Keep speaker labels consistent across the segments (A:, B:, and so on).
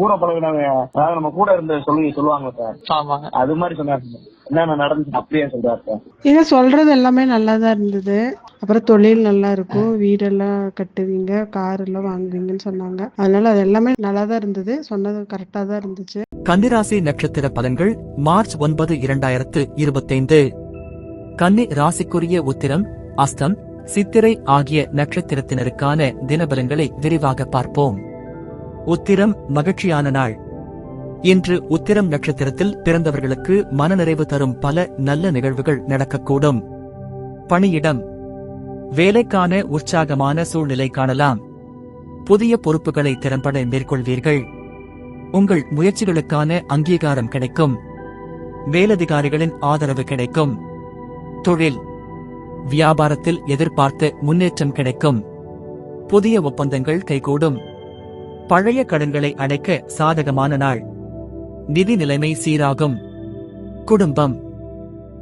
A: கூட பழகினவங்க அதாவது நம்ம கூட இருந்த சொல்லி சொல்லுவாங்க சார். அது மாதிரி சொன்னாரு சார். என்னென்ன நடந்துச்சு அப்படியே சொல்றாரு சார்.
B: நீங்க சொல்றது எல்லாமே நல்லா தான் இருந்தது. அப்புறம் தொழில் நல்லா இருக்கும். வீடெல்லாம் கட்டுவீங்க கார் எல்லாம் வாங்குவீங்கன்னு சொன்னாங்க. அதனால அது எல்லாமே நல்லா தான் இருந்தது. சொன்னது கரெக்டா தான் இருந்துச்சு.
C: கன்னிராசி நட்சத்திர பலன்கள் மார்ச் ஒன்பது இரண்டாயிரத்து இருபத்தைந்து. கன்னி ராசிக்குரிய உத்திரம் அஸ்தம் சித்திரை ஆகிய நட்சத்திரத்தினருக்கான தினபலன்களை விரிவாக பார்ப்போம். உத்திரம் மகிழ்ச்சியான நாள். இன்று உத்திரம் நட்சத்திரத்தில் பிறந்தவர்களுக்கு மனநிறைவு தரும் பல நல்ல நிகழ்வுகள் நடக்கக்கூடும். பணியிடம். வேலைக்கான உற்சாகமான சூழ்நிலை காணலாம். புதிய பொறுப்புகளை திறம்பட மேற்கொள்வீர்கள். உங்கள் முயற்சிகளுக்கான அங்கீகாரம் கிடைக்கும். மேலதிகாரிகளின் ஆதரவு கிடைக்கும். தொழில். வியாபாரத்தில் எதிர்பார்த்த முன்னேற்றம் கிடைக்கும். புதிய ஒப்பந்தங்கள் கைகூடும். பழைய கடன்களை அடைக்க சாதகமான நாள். நிதி நிலைமை சீராகும். குடும்பம்.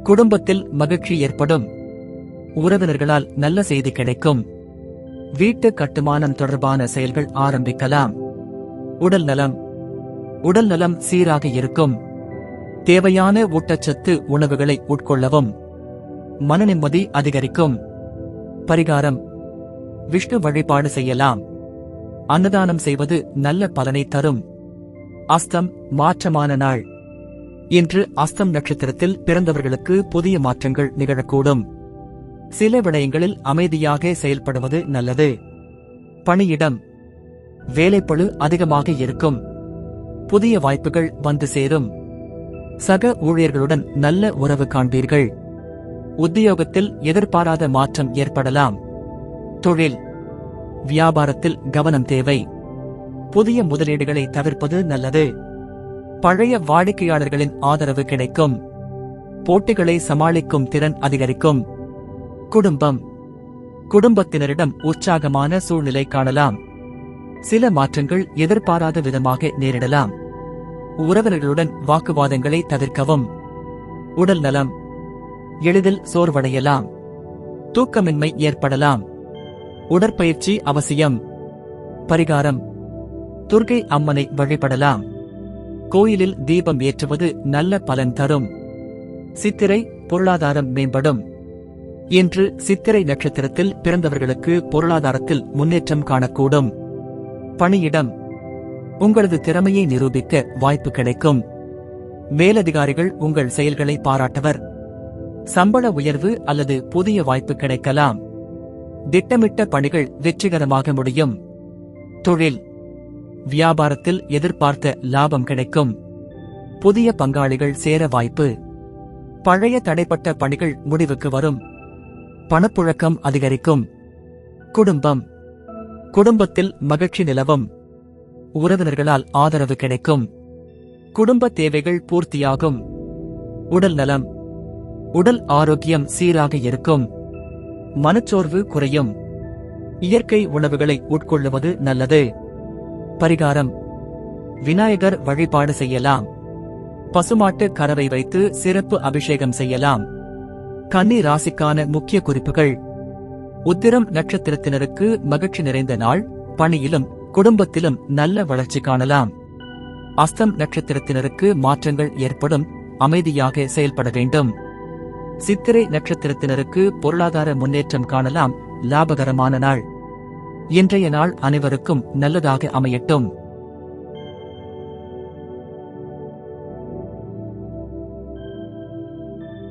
C: குடும்பத்தில் மகிழ்ச்சி ஏற்படும். உறவினர்களால் நல்ல செய்தி கிடைக்கும். வீட்டு கட்டுமானம் தொடர்பான செயல்கள் ஆரம்பிக்கலாம். உடல் நலம். உடல் நலம் சீராக இருக்கும். தேவையான ஊட்டச்சத்து உணவுகளை உட்கொள்ளவும். மனநிம்மதி அதிகரிக்கும். பரிகாரம். விஷ்ணு வழிபாடு செய்யலாம். அன்னதானம் செய்வது நல்ல பலனை தரும். அஸ்தம் மாற்றமான நாள். இன்று அஸ்தம் நட்சத்திரத்தில் பிறந்தவர்களுக்கு புதிய மாற்றங்கள் நிகழக்கூடும். சில விடயங்களில் அமைதியாக செயல்படுவது நல்லது. பணியிடம். வேலைப்பளு அதிகமாக இருக்கும். புதிய வாய்ப்புகள் வந்து சேரும். சக ஊழியர்களுடன் நல்ல உறவு காண்பீர்கள். உத்தியோகத்தில் எதிர்பாராத மாற்றம் ஏற்படலாம். தொழில். வியாபாரத்தில் கவனம் தேவை. புதிய முதலீடுகளை தவிர்ப்பது நல்லது. பழைய வாடிக்கையாளர்களின் ஆதரவு கிடைக்கும். போட்டிகளை சமாளிக்கும் திறன் அதிகரிக்கும். குடும்பம். குடும்பத்தினரிடம் உற்சாகமான சூழ்நிலை காணலாம். சில மாற்றங்கள் எதிர்பாராத விதமாக நேரிடலாம். உறவினர்களுடன் வாக்குவாதங்களை தவிர்க்கவும். உடல் நலம். எளிதில் சோர்வடையலாம். தூக்கமின்மை ஏற்படலாம். உடற்பயிற்சி அவசியம். பரிகாரம். துர்கை அம்மனை வழிபடலாம். கோயிலில் தீபம் ஏற்றுவது நல்ல பலன் தரும். சித்திரை பொருளாதாரம் மேம்படும். இன்று சித்திரை நட்சத்திரத்தில் பிறந்தவர்களுக்கு பொருளாதாரத்தில் முன்னேற்றம் காணக்கூடும். பணியிடம். உங்களது திறமையை நிரூபிக்க வாய்ப்பு கிடைக்கும். மேலதிகாரிகள் உங்கள் செயல்களை பாராட்டவர். சம்பள உயர்வு அல்லது புதிய வாய்ப்பு கிடைக்கலாம். திட்டமிட்ட பணிகள் வெற்றிகரமாக முடியும். தொழில். வியாபாரத்தில் எதிர்பார்த்த லாபம் கிடைக்கும். புதிய பங்காளிகள் சேர வாய்ப்பு. பழைய தடைப்பட்ட பணிகள் முடிவுக்கு வரும். பணப்புழக்கம் அதிகரிக்கும். குடும்பம். குடும்பத்தில் மகிழ்ச்சி நிலவும். உறவினர்களால் ஆதரவு கிடைக்கும். குடும்ப தேவைகள் பூர்த்தியாகும். உடல் நலம். உடல் ஆரோக்கியம் சீராக இருக்கும். மனச்சோர்வு குறையும். இயற்கை உணவுகளை உட்கொள்ளுவது நல்லது. பரிகாரம். விநாயகர் வழிபாடு செய்யலாம். பசுமாட்டு கறவை வைத்து சிறப்பு அபிஷேகம் செய்யலாம். கன்னி ராசிக்கான முக்கிய குறிப்புகள். உத்திரம் நட்சத்திரத்தினருக்கு மகிழ்ச்சி நிறைந்த நாள். பணியிலும் குடும்பத்திலும் நல்ல வளர்ச்சி காணலாம். அஸ்தம் நட்சத்திரத்தினருக்கு மாற்றங்கள் ஏற்படும். அமைதியாக செயல்பட வேண்டும். சித்திரை நட்சத்திரத்தினருக்கு பொருளாதார முன்னேற்றம் காணலாம் லாபகரமான நாள். இன்றைய நாள் அனைவருக்கும் நல்லதாக அமையட்டும்.